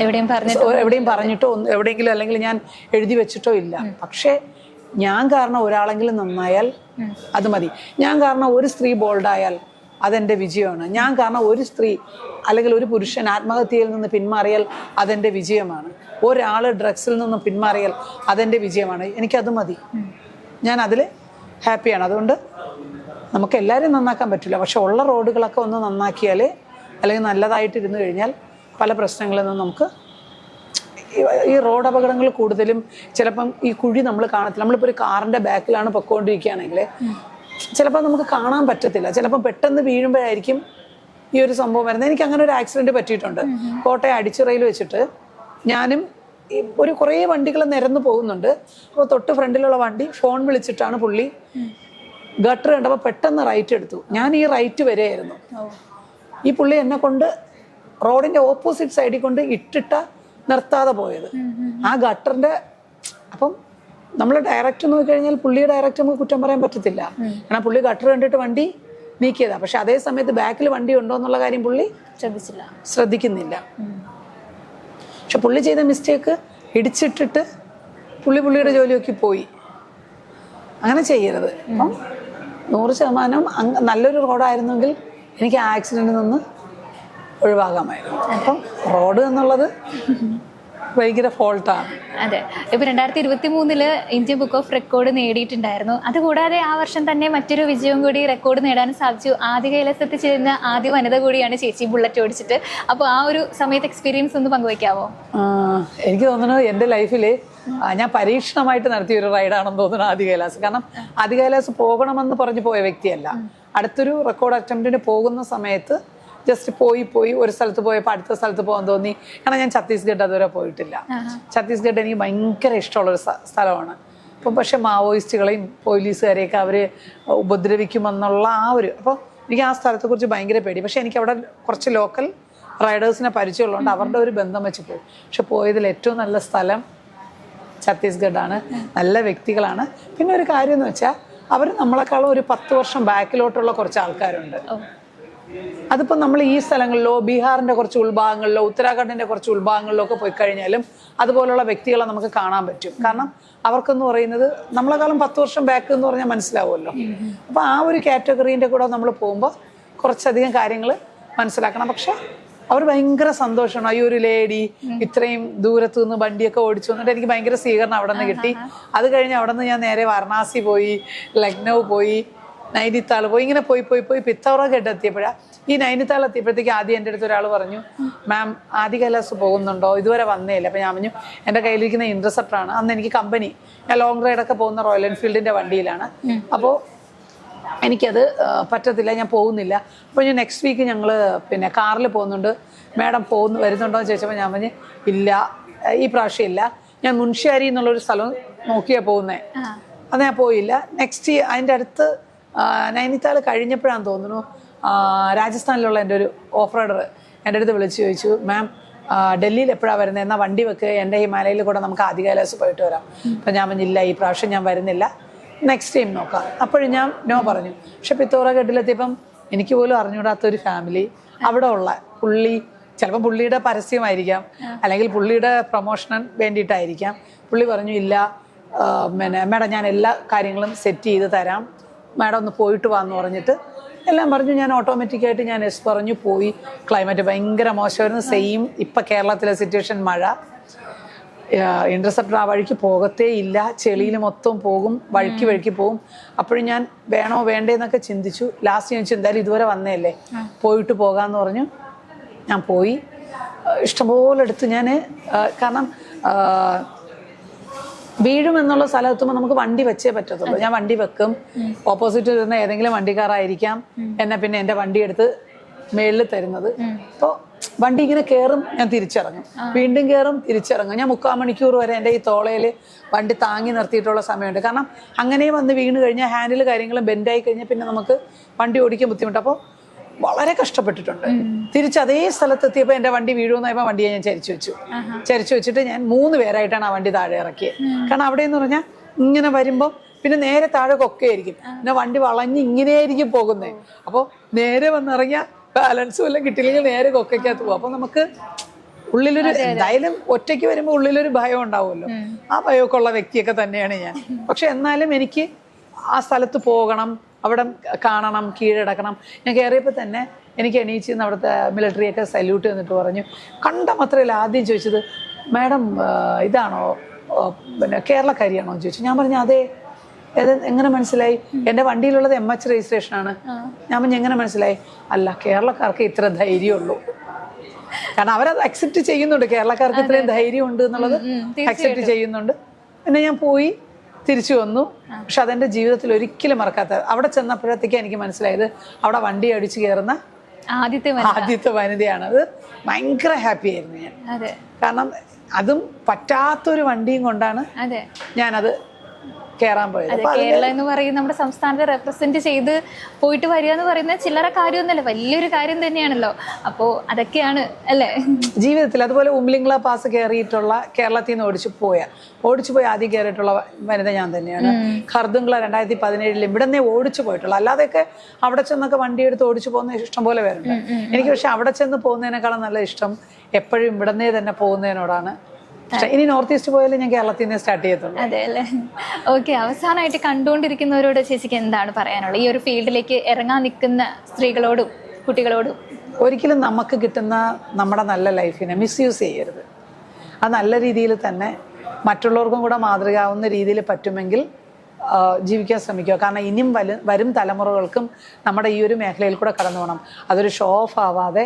[SPEAKER 2] എവിടെയും പറഞ്ഞിട്ടോ
[SPEAKER 1] എവിടെയും പറഞ്ഞിട്ടോ എവിടെയെങ്കിലും അല്ലെങ്കിൽ ഞാൻ എഴുതി വെച്ചിട്ടോ ഇല്ല. പക്ഷേ ഞാൻ കാരണം ഒരാളെങ്കിലും നന്നായാൽ അത് മതി. ഞാൻ കാരണം ഒരു സ്ത്രീ ബോൾഡായാൽ അതെന്റെ വിജയമാണ്. ഞാൻ കാരണം ഒരു സ്ത്രീ അല്ലെങ്കിൽ ഒരു പുരുഷൻ ആത്മഹത്യയിൽ നിന്ന് പിന്മാറിയാൽ അതെന്റെ വിജയമാണ്. ഒരാൾ ഡ്രഗ്സിൽ നിന്ന് പിന്മാറിയാൽ അതെന്റെ വിജയമാണ്. എനിക്കത് മതി. ഞാൻ അതിൽ ഹാപ്പിയാണ്. അതുകൊണ്ട് നമുക്ക് എല്ലാവരെയും നന്നാക്കാൻ പറ്റില്ല. പക്ഷെ ഉള്ള റോഡുകളൊക്കെ ഒന്ന് നന്നാക്കിയാൽ അല്ലെങ്കിൽ നല്ലതായിട്ടിരുന്നു കഴിഞ്ഞാൽ പല പ്രശ്നങ്ങളിൽ നിന്നും നമുക്ക് ഈ- റോഡ് അപകടങ്ങൾ കൂടുതലും ചിലപ്പം ഈ കുഴി നമ്മൾ കാണത്തില്ല. നമ്മളിപ്പോൾ ഒരു കാറിന്റെ ബാക്കിലാണ് പൊക്കോണ്ടിരിക്കുകയാണെങ്കിൽ ചിലപ്പോൾ നമുക്ക് കാണാൻ പറ്റത്തില്ല. ചിലപ്പോൾ പെട്ടെന്ന് വീഴുമ്പോഴായിരിക്കും ഈ ഒരു സംഭവം വരുന്നത്. എനിക്ക് അങ്ങനെ ഒരു ആക്സിഡന്റ് പറ്റിയിട്ടുണ്ട്. കോട്ടയം അടിച്ചിറയിൽ വെച്ചിട്ട് ഞാനും ഈ ഒരു കുറേ വണ്ടികൾ നിരന്ന് പോകുന്നുണ്ട്. അപ്പോൾ തൊട്ട് ഫ്രണ്ടിലുള്ള വണ്ടി ഫോൺ വിളിച്ചിട്ടാണ് പുള്ളി ഗട്ടർ കണ്ടപ്പോൾ പെട്ടെന്ന് റൈറ്റ് എടുത്തു. ഞാൻ ഈ റൈറ്റ് വരെയായിരുന്നു. ഈ പുള്ളി എന്നെ കൊണ്ട് റോഡിന്റെ ഓപ്പോസിറ്റ് സൈഡിൽ കൊണ്ട് ഇട്ടിട്ട നിർത്താതെ പോയത്. ആ ഗട്ടറിന്റെ അപ്പം നമ്മൾ ഡയറക്റ്റ് നോക്കിക്കഴിഞ്ഞാൽ പുള്ളിയെ ഡയറക്റ്റ് നമുക്ക് കുറ്റം പറയാൻ പറ്റത്തില്ല. കാരണം പുള്ളി ഗട്ടർ കണ്ടിട്ട് വണ്ടി നീക്കിയതാ. പക്ഷെ അതേ സമയത്ത് ബാക്കിൽ വണ്ടി ഉണ്ടോ എന്നുള്ള കാര്യം പുള്ളി
[SPEAKER 2] ശ്രദ്ധിച്ചില്ല.
[SPEAKER 1] ശ്രദ്ധിക്കുന്നില്ല. പക്ഷെ പുള്ളി ചെയ്ത മിസ്റ്റേക്ക് ഇടിച്ചിട്ടിട്ട് പുള്ളി പുള്ളിയുടെ ജോലിയൊക്കെ പോയി. അങ്ങനെ ചെയ്യരുത്. അപ്പം നൂറ് ശതമാനം നല്ലൊരു റോഡായിരുന്നെങ്കിൽ എനിക്ക് ആ ആക്സിഡന്റിൽ നിന്ന് ഒഴിവാകാമായിരുന്നു. അപ്പം റോഡ് എന്നുള്ളത് ഭയങ്കര ഫോൾട്ടാണ്.
[SPEAKER 2] അതെ. ഇപ്പൊ രണ്ടായിരത്തി ഇരുപത്തി മൂന്നിൽ ഇന്ത്യൻ ബുക്ക് ഓഫ് റെക്കോർഡ് നേടിയിട്ടുണ്ടായിരുന്നു. അതുകൂടാതെ ആ വർഷം തന്നെ മറ്റൊരു വിജയവും കൂടി റെക്കോർഡ് നേടാൻ സാധിച്ചു. ആദ്യ കൈലാസത്തിൽ ചേരുന്ന ആദ്യ വനിത കൂടിയാണ് ചേച്ചി ബുള്ളറ്റ് ഓടിച്ചിട്ട്. അപ്പോൾ ആ ഒരു സമയത്ത് എക്സ്പീരിയൻസ് ഒന്ന് പങ്കുവയ്ക്കാവോ
[SPEAKER 1] എനിക്ക് തോന്നുന്നു എന്റെ ലൈഫിൽ ഞാൻ പരീക്ഷണമായിട്ട് നടത്തിയ ഒരു റൈഡാണെന്ന് തോന്നുന്നു ആദ്യ കൈലാസ്. കാരണം ആദ്യ കൈലാസ് പോകണമെന്ന് പറഞ്ഞു പോയ വ്യക്തിയല്ല. അടുത്തൊരു റെക്കോർഡ് അറ്റംപ്റ്റിന് പോകുന്ന സമയത്ത് ജസ്റ്റ് പോയി പോയി ഒരു സ്ഥലത്ത് പോയപ്പോൾ അടുത്ത സ്ഥലത്ത് പോകാൻ തോന്നി. കാരണം ഞാൻ ഛത്തീസ്ഗഡ് അതുവരെ പോയിട്ടില്ല. ഛത്തീസ്ഗഡ് എനിക്ക് ഭയങ്കര ഇഷ്ടമുള്ള ഒരു സ്ഥലമാണ്. അപ്പം പക്ഷെ മാവോയിസ്റ്റുകളെയും പോലീസുകാരെയൊക്കെ അവർ ഉപദ്രവിക്കുമെന്നുള്ള ആ ഒരു അപ്പോൾ എനിക്ക് ആ സ്ഥലത്തെക്കുറിച്ച് ഭയങ്കര പേടി. പക്ഷെ എനിക്ക് അവിടെ കുറച്ച് ലോക്കൽ റൈഡേഴ്സിനെ പരിചയമുള്ളതുകൊണ്ട് അവരുടെ ഒരു ബന്ധം വെച്ച് പോയി. പക്ഷെ പോയതിൽ ഏറ്റവും നല്ല സ്ഥലം ഛത്തീസ്ഗഡാണ്. നല്ല വ്യക്തികളാണ്. പിന്നെ ഒരു കാര്യം എന്ന് വെച്ചാൽ അവർ നമ്മളെക്കാളും ഒരു പത്ത് വർഷം ബാക്കിലോട്ടുള്ള കുറച്ച് ആൾക്കാരുണ്ട്. അതിപ്പോൾ നമ്മൾ ഈ സ്ഥലങ്ങളിലോ ബീഹാറിന്റെ കുറച്ച് ഉൾഭാഗങ്ങളിലോ ഉത്തരാഖണ്ഡിന്റെ കുറച്ച് ഉൾഭാഗങ്ങളിലോ ഒക്കെ പോയി കഴിഞ്ഞാലും അതുപോലുള്ള വ്യക്തികളെ നമുക്ക് കാണാൻ പറ്റും. കാരണം അവർക്കെന്ന് പറയുന്നത് നമ്മളെക്കാളും പത്ത് വർഷം ബാക്ക് എന്ന് പറഞ്ഞാൽ മനസ്സിലാവുമല്ലോ. അപ്പോൾ ആ ഒരു കാറ്റഗറീന്റെ കൂടെ നമ്മൾ പോകുമ്പോൾ കുറച്ചധികം കാര്യങ്ങൾ മനസ്സിലാക്കണം. പക്ഷേ അവർ ഭയങ്കര സന്തോഷമാണ്. ഈ ഒരു ലേഡി ഇത്രയും ദൂരത്ത് നിന്ന് വണ്ടിയൊക്കെ ഓടിച്ചു എന്നിട്ട് എനിക്ക് ഭയങ്കര സ്വീകരണം അവിടെ നിന്ന് കിട്ടി. അത് കഴിഞ്ഞ് അവിടെ നിന്ന് ഞാൻ നേരെ വാരണാസി പോയി ലക്നൗ പോയി നൈനിത്താൾ പോയി ഇങ്ങനെ പോയി പോയി പോയി പിത്തൗറഗഡ് എത്തിയപ്പോഴാണ് ഈ നൈനിത്താൾ എത്തിയപ്പോഴത്തേക്ക് ആദ്യം എന്റെ അടുത്ത് ഒരാൾ പറഞ്ഞു മാം ആദ്യ കൈലാസ് പോകുന്നുണ്ടോ? ഇതുവരെ വന്നേ അപ്പം അപ്പോൾ ഞാൻ പറഞ്ഞു എന്റെ കയ്യിലിരിക്കുന്ന ഇൻട്രസെപ്റ്ററാണ് അന്ന് എനിക്ക് കമ്പനി ഞാൻ ലോങ് റൈഡൊക്കെ പോകുന്ന റോയൽ എൻഫീൽഡിന്റെ വണ്ടിയിലാണ്. അപ്പോൾ എനിക്കത് പറ്റത്തില്ല ഞാൻ പോകുന്നില്ല. അപ്പോൾ ഞാൻ നെക്സ്റ്റ് വീക്ക് ഞങ്ങൾ പിന്നെ കാറിൽ പോകുന്നുണ്ട്. മാഡം പോകുന്നു വരുന്നുണ്ടോ? എന്ന് ചോദിച്ചപ്പോൾ ഞാൻ പറഞ്ഞ് ഇല്ല ഈ പ്രാവശ്യം ഇല്ല. ഞാൻ മുൻഷ്യാരി എന്നുള്ളൊരു സ്ഥലം നോക്കിയാണ് പോകുന്നത് അത് ഞാൻ പോയില്ല. നെക്സ്റ്റ് അതിന്റെ അടുത്ത് നൈനിത്താൾ കഴിഞ്ഞപ്പോഴാണ് തോന്നുന്നു രാജസ്ഥാനിലുള്ള എന്റെ ഒരു ഓഫ് റൈഡർ എന്റെ അടുത്ത് വിളിച്ച് ചോദിച്ചു മാം ഡൽഹിയിൽ എപ്പോഴാണ് വരുന്നത് എന്നാൽ വണ്ടി വെക്ക് എന്റെ ഹിമാലയയിൽ കൂടെ നമുക്ക് ആദ്യകാലാസ് പോയിട്ട് വരാം. അപ്പം ഞാൻ പറഞ്ഞില്ല ഈ പ്രാവശ്യം ഞാൻ വരുന്നില്ല. നെക്സ്റ്റ് ടൈം നോക്കാം. അപ്പോഴും ഞാൻ നോ പറഞ്ഞു. പക്ഷെ പിത്തോറ പിത്തോറഗഡിലെത്തിയപ്പം എനിക്ക് പോലും അറിഞ്ഞൂടാത്തൊരു ഫാമിലി അവിടെ ഉള്ള പുള്ളി ചിലപ്പോൾ പുള്ളിയുടെ പരസ്യമായിരിക്കാം അല്ലെങ്കിൽ പുള്ളിയുടെ പ്രൊമോഷന് വേണ്ടിയിട്ടായിരിക്കാം. പുള്ളി പറഞ്ഞു ഇല്ല പിന്നെ മേഡം ഞാൻ എല്ലാ കാര്യങ്ങളും സെറ്റ് ചെയ്ത് തരാം. മാഡം ഒന്ന് പോയിട്ട് വാന്ന് പറഞ്ഞിട്ട് എല്ലാം പറഞ്ഞു. ഞാൻ ഓട്ടോമാറ്റിക്കായിട്ട് ഞാൻ എസ് പറഞ്ഞു. പോയി. ക്ലൈമറ്റ് ഭയങ്കര മോശമായിരുന്നു. സെയിം ഇപ്പം കേരളത്തിലെ സിറ്റുവേഷൻ മഴ. ഇന്റർസെപ്റ്റർ ആ വഴിക്ക് പോകത്തേ ഇല്ല. ചെളിയിൽ മൊത്തം പോകും. വഴിക്ക് വഴിക്ക് പോകും. അപ്പോഴും ഞാൻ വേണോ വേണ്ടേന്നൊക്കെ ചിന്തിച്ചു. ലാസ്റ്റ് ഞാൻ ചോദിച്ചു എന്തായാലും ഇതുവരെ വന്നേല്ലേ പോയിട്ട് പോകാമെന്ന് പറഞ്ഞു. ഞാൻ പോയി. ഇഷ്ടംപോലെ എടുത്ത്. ഞാൻ കാരണം വീഴുമെന്നുള്ള സ്ഥലത്തുമ്പോൾ നമുക്ക് വണ്ടി വെച്ചേ പറ്റത്തുള്ളൂ. ഞാൻ വണ്ടി വെക്കും. ഓപ്പോസിറ്റ് വരുന്ന ഏതെങ്കിലും വണ്ടിക്കാരായിരിക്കാം എന്നെ പിന്നെ എന്റെ വണ്ടി എടുത്ത് മേളിൽ തരുന്നത്. അപ്പോൾ വണ്ടി ഇങ്ങനെ കയറും ഞാൻ തിരിച്ചിറങ്ങും. വീണ്ടും കയറും തിരിച്ചിറങ്ങും. ഞാൻ മുക്കാൽ മണിക്കൂർ വരെ എന്റെ ഈ തോളയിൽ വണ്ടി താങ്ങി നിർത്തിയിട്ടുള്ള സമയമുണ്ട്. കാരണം അങ്ങനെ വന്ന് വീണ് കഴിഞ്ഞാൽ ഹാൻഡിൽ കാര്യങ്ങളും ബെൻഡായി കഴിഞ്ഞാൽ പിന്നെ നമുക്ക് വണ്ടി ഓടിക്കാൻ ബുദ്ധിമുട്ട്. അപ്പോൾ വളരെ കഷ്ടപ്പെട്ടിട്ടുണ്ട്. തിരിച്ച് അതേ സ്ഥലത്തെത്തിയപ്പോൾ എന്റെ വണ്ടി വീഴുമെന്നായപ്പോൾ വണ്ടിയെ ഞാൻ ചരിച്ചു വെച്ചു. ചരിച്ചു വെച്ചിട്ട് ഞാൻ മൂന്ന് പേരായിട്ടാണ് ആ വണ്ടി താഴെ ഇറക്കിയത് കാരണം അവിടെ എന്ന് പറഞ്ഞാൽ ഇങ്ങനെ വരുമ്പോൾ പിന്നെ നേരെ താഴെ കൊക്കയായിരിക്കും. പിന്നെ വണ്ടി വളഞ്ഞ് ഇങ്ങനെയായിരിക്കും പോകുന്നത് അപ്പോൾ നേരെ വന്നിറങ്ങിയ ബാലൻസും എല്ലാം കിട്ടിയില്ലെങ്കിൽ നേരെ കൊക്കയ്ക്കകത്ത് പോകും അപ്പോൾ നമുക്ക് ഉള്ളിലൊരു എന്തായാലും ഒറ്റയ്ക്ക് വരുമ്പോൾ ഉള്ളിലൊരു ഭയം ഉണ്ടാവുമല്ലോ. ആ ഭയമൊക്കെ ഉള്ള വ്യക്തിയൊക്കെ തന്നെയാണ് ഞാൻ. പക്ഷെ എന്നാലും എനിക്ക് ആ സ്ഥലത്ത് പോകണം. അവിടെ കാണണം കീഴടക്കണം. ഞാൻ കയറിയപ്പോൾ തന്നെ എനിക്ക് എണീച്ച് നിന്ന് അവിടുത്തെ മിലിറ്ററിയൊക്കെ സല്യൂട്ട് എന്നിട്ട് പറഞ്ഞു. കണ്ട മാത്രമല്ല ആദ്യം ചോദിച്ചത് മാഡം ഇതാണോ? പിന്നെ കേരളക്കാരിയാണോ? എന്ന് ചോദിച്ചു. ഞാൻ പറഞ്ഞു അതേ. ഏത് എങ്ങനെ മനസ്സിലായി? എന്റെ വണ്ടിയിലുള്ളത് എം എച്ച് രജിസ്ട്രേഷനാണ് ഞാൻ പറഞ്ഞു എങ്ങനെ മനസ്സിലായി? അല്ല കേരളക്കാർക്ക് ഇത്ര ധൈര്യമുള്ളൂ. കാരണം അവരത് അക്സെപ്റ്റ് ചെയ്യുന്നുണ്ട്. കേരളക്കാർക്ക് ഇത്രയും ധൈര്യം ഉണ്ട് എന്നുള്ളത് അക്സെപ്റ്റ് ചെയ്യുന്നുണ്ട്. പിന്നെ ഞാൻ പോയി. തിരിച്ചു വന്നു. പക്ഷെ അതെന്റെ ജീവിതത്തിൽ ഒരിക്കലും മറക്കാത്ത അവിടെ ചെന്നപ്പോഴത്തേക്ക് എനിക്ക് മനസ്സിലായത് അവിടെ വണ്ടി അടിച്ചു കയറുന്ന
[SPEAKER 2] ആദ്യത്തെ.
[SPEAKER 1] ആദ്യത്തെ വനിതയാണ്. അത് ഭയങ്കര ഹാപ്പി ആയിരുന്നു ഞാൻ. കാരണം അതും പറ്റാത്തൊരു വണ്ടിയും കൊണ്ടാണ് ഞാനത് കയറാൻ പോയത്.
[SPEAKER 2] അതെ കേരളം എന്ന് പറയുന്ന നമ്മുടെ സംസ്ഥാനത്തെ റെപ്രസെന്റ് ചെയ്ത് പോയിട്ട് വരിക എന്ന് പറയുന്നത് ചില്ലറ കാര്യമൊന്നുമല്ല വലിയൊരു കാര്യം തന്നെയാണല്ലോ. അപ്പോൾ അതൊക്കെയാണ് അല്ലേ?
[SPEAKER 1] ജീവിതത്തിൽ അതുപോലെ ഉംലിംഗ്ല പാസ് കയറിയിട്ടുള്ള കേരളത്തിൽ നിന്ന് ഓടിച്ചു പോയ ഓടിച്ചു പോയി ആദ്യം കയറിയിട്ടുള്ള വനിത ഞാൻ തന്നെയാണ്. ഖർദുംഗ്ല രണ്ടായിരത്തി പതിനേഴിൽ ഇവിടെ നിന്നേ ഓടിച്ചു പോയിട്ടുള്ള. അല്ലാതെയൊക്കെ അവിടെ ചെന്നൊക്കെ വണ്ടി എടുത്ത് ഓടിച്ചു പോകുന്ന ഇഷ്ടം പോലെ പേരുണ്ട്. എനിക്ക് പക്ഷെ അവിടെ ചെന്ന് പോകുന്നതിനേക്കാളും നല്ല ഇഷ്ടം എപ്പോഴും ഇവിടെ നിന്നേ തന്നെ പോകുന്നതിനോടാണ്. ഇനി നോർത്ത് ഈസ്റ്റ് പോയാലും ഞാൻ കേരളത്തിൽ നിന്ന് സ്റ്റാർട്ട് ചെയ്യത്തുള്ളൂ.
[SPEAKER 2] അതെ അല്ലേ ഓക്കെ അവസാനമായിട്ട് കണ്ടുകൊണ്ടിരിക്കുന്നവരോട് ചേച്ചിക്ക് എന്താണ് പറയാനുള്ളത്? ഈ ഒരു ഫീൽഡിലേക്ക് ഇറങ്ങാൻ നിൽക്കുന്ന സ്ത്രീകളോടും കുട്ടികളോടും?
[SPEAKER 1] ഒരിക്കലും നമുക്ക് കിട്ടുന്ന നമ്മുടെ നല്ല ലൈഫിനെ മിസ്യൂസ് ചെയ്യരുത്. അത് നല്ല രീതിയിൽ തന്നെ മറ്റുള്ളവർക്കും കൂടെ മാതൃകയാവുന്ന രീതിയിൽ പറ്റുമെങ്കിൽ ജീവിക്കാൻ ശ്രമിക്കുക. കാരണം ഇനിയും വലു വരും തലമുറകൾക്കും നമ്മുടെ ഈ ഒരു മേഖലയിൽ കൂടെ കടന്നു പോകണം. അതൊരു ഷോ ഓഫ് ആവാതെ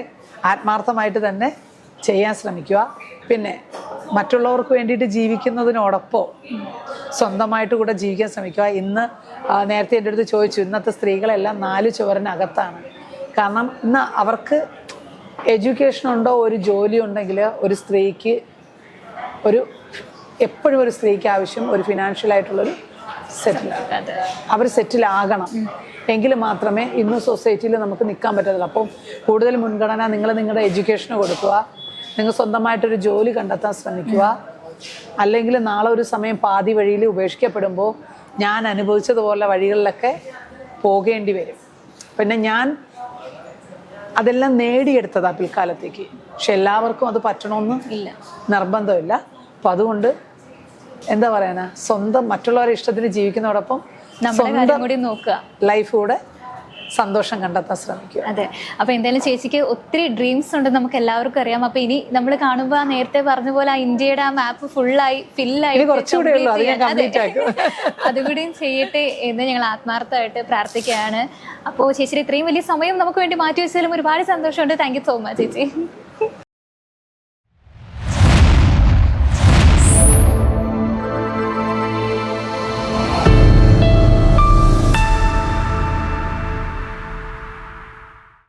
[SPEAKER 1] ആത്മാർത്ഥമായിട്ട് തന്നെ ചെയ്യാൻ ശ്രമിക്കുക. പിന്നെ മറ്റുള്ളവർക്ക് വേണ്ടിയിട്ട് ജീവിക്കുന്നതിനോടൊപ്പം സ്വന്തമായിട്ട് കൂടെ ജീവിക്കാൻ ശ്രമിക്കുക. ഇന്ന് നേരത്തെ എന്റെ അടുത്ത് ചോദിച്ചു ഇന്നത്തെ സ്ത്രീകളെല്ലാം നാല് ചുവരിനകത്താണ്. കാരണം ഇന്ന് അവർക്ക് എഡ്യൂക്കേഷൻ ഉണ്ടോ ഒരു ജോലി ഉണ്ടെങ്കിൽ ഒരു സ്ത്രീക്ക് ഒരു എപ്പോഴും ഒരു സ്ത്രീക്ക് ആവശ്യം ഒരു ഫിനാൻഷ്യൽ ആയിട്ടുള്ളൊരു സെറ്റിൽ അവർ സെറ്റിലാകണം എങ്കിൽ മാത്രമേ ഇന്ന് സൊസൈറ്റിയിൽ നമുക്ക് നിൽക്കാൻ പറ്റത്തുള്ളൂ. അപ്പം കൂടുതൽ മുൻഗണന നിങ്ങൾ നിങ്ങളുടെ എഡ്യൂക്കേഷന് കൊടുക്കുക. നിങ്ങൾ സ്വന്തമായിട്ടൊരു ജോലി കണ്ടെത്താൻ ശ്രമിക്കുക. അല്ലെങ്കിൽ നാളെ ഒരു സമയം പാതി വഴിയിൽ ഉപേക്ഷിക്കപ്പെടുമ്പോൾ ഞാൻ അനുഭവിച്ചതുപോലെ വഴികളിലൊക്കെ പോകേണ്ടി വരും. പിന്നെ ഞാൻ അതെല്ലാം നേടിയെടുത്തതാ പിൽക്കാലത്തേക്ക്. പക്ഷെ എല്ലാവർക്കും അത് പറ്റണമെന്ന്
[SPEAKER 2] ഇല്ല.
[SPEAKER 1] നിർബന്ധമില്ല. അപ്പം അതുകൊണ്ട് എന്താ പറയാനാ സ്വന്തം മറ്റുള്ളവരുടെ ഇഷ്ടത്തിന് ജീവിക്കുന്നതോടൊപ്പം
[SPEAKER 2] സ്വന്തം കാര്യം കൂടി നോക്കുക.
[SPEAKER 1] ലൈഫ് കൂടെ സന്തോഷം കണ്ടെത്താൻ ശ്രമിക്കുക.
[SPEAKER 2] അതെ. അപ്പൊ എന്തായാലും ചേച്ചിക്ക് ഒത്തിരി ഡ്രീംസ് ഉണ്ട് നമുക്ക് എല്ലാവർക്കും അറിയാം. അപ്പൊ ഇനി നമ്മൾ കാണുമ്പോൾ ആ നേരത്തെ പറഞ്ഞ പോലെ ആ ഇന്ത്യയുടെ ആ മാപ്പ് ഫുള്ളായി ഫില്ലായി. അതുകൂടിയും ചെയ്യട്ടെ എന്ന് ഞങ്ങൾ ആത്മാർത്ഥമായിട്ട് പ്രാർത്ഥിക്കുകയാണ്. അപ്പോൾ ചേച്ചി ഇത്രയും വലിയ സമയം നമുക്ക് വേണ്ടി മാറ്റി വെച്ചാലും ഒരുപാട് സന്തോഷമുണ്ട്. താങ്ക് യു സോ മച്ച് ചേച്ചി.